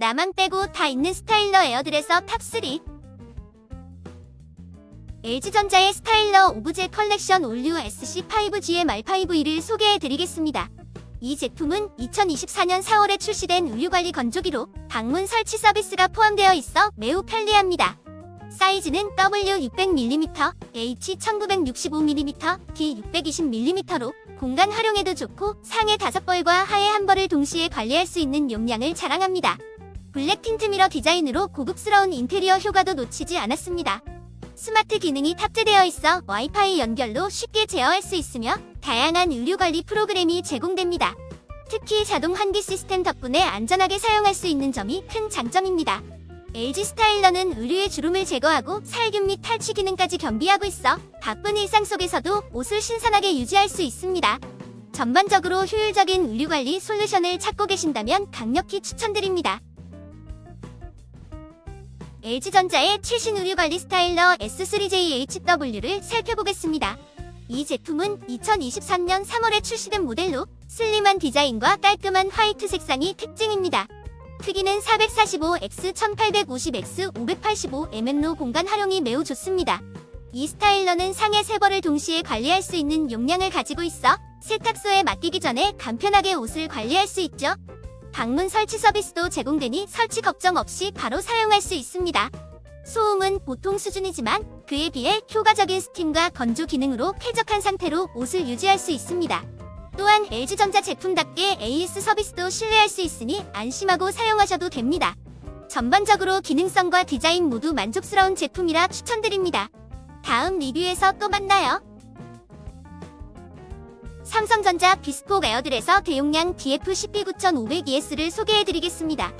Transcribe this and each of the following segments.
나만 빼고 다 있는 스타일러 에어들에서 탑3 LG전자의 스타일러 오브제 컬렉션 올류 SC5GM R5E를 소개해드리겠습니다. 이 제품은 2024년 4월에 출시된 의류관리 건조기로 방문 설치 서비스가 포함되어 있어 매우 편리합니다. 사이즈는 W600mm, H1965mm, D620mm로 공간 활용에도 좋고 상에 5벌과 하에 한 벌을 동시에 관리할 수 있는 용량을 자랑합니다. 블랙 틴트 미러 디자인으로 고급스러운 인테리어 효과도 놓치지 않았습니다. 스마트 기능이 탑재되어 있어 와이파이 연결로 쉽게 제어할 수 있으며 다양한 의류 관리 프로그램이 제공됩니다. 특히 자동 환기 시스템 덕분에 안전하게 사용할 수 있는 점이 큰 장점입니다. LG 스타일러는 의류의 주름을 제거하고 살균 및 탈취 기능까지 겸비하고 있어 바쁜 일상 속에서도 옷을 신선하게 유지할 수 있습니다. 전반적으로 효율적인 의류 관리 솔루션을 찾고 계신다면 강력히 추천드립니다. LG전자의 최신 의류 관리 스타일러 S3JHW를 살펴보겠습니다. 이 제품은 2023년 3월에 출시된 모델로 슬림한 디자인과 깔끔한 화이트 색상이 특징입니다. 크기는 445x 1850x 585mm로 공간 활용이 매우 좋습니다. 이 스타일러는 상해 세 벌을 동시에 관리할 수 있는 용량을 가지고 있어 세탁소에 맡기기 전에 간편하게 옷을 관리할 수 있죠. 방문 설치 서비스도 제공되니 설치 걱정 없이 바로 사용할 수 있습니다. 소음은 보통 수준이지만 그에 비해 효과적인 스팀과 건조 기능으로 쾌적한 상태로 옷을 유지할 수 있습니다. 또한 LG전자 제품답게 AS 서비스도 신뢰할 수 있으니 안심하고 사용하셔도 됩니다. 전반적으로 기능성과 디자인 모두 만족스러운 제품이라 추천드립니다. 다음 리뷰에서 또 만나요. 삼성전자 비스폭 에어들에서 대용량 DF109,500ES를 소개해드리겠습니다.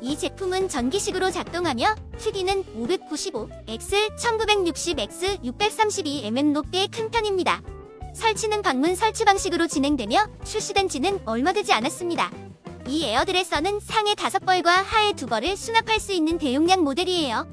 이 제품은 전기식으로 작동하며 크기는 595, X 1960, X 632mm로 꽤큰 편입니다. 설치는 방문 설치 방식으로 진행되며 출시된 지는 얼마 되지 않았습니다. 이 에어드레서는 상에 5벌과 하에 2벌을 수납할 수 있는 대용량 모델이에요.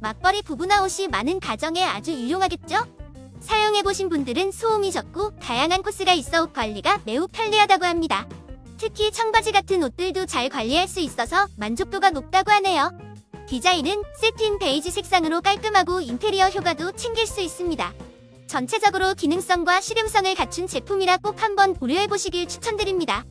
맞벌이 부부나 옷이 많은 가정에 아주 유용하겠죠? 사용해보신 분들은 소음이 적고 다양한 코스가 있어 옷 관리가 매우 편리하다고 합니다. 특히 청바지 같은 옷들도 잘 관리할 수 있어서 만족도가 높다고 하네요. 디자인은 세틴 베이지 색상으로 깔끔하고 인테리어 효과도 챙길 수 있습니다. 전체적으로 기능성과 실용성을 갖춘 제품이라 꼭 한번 고려해보시길 추천드립니다.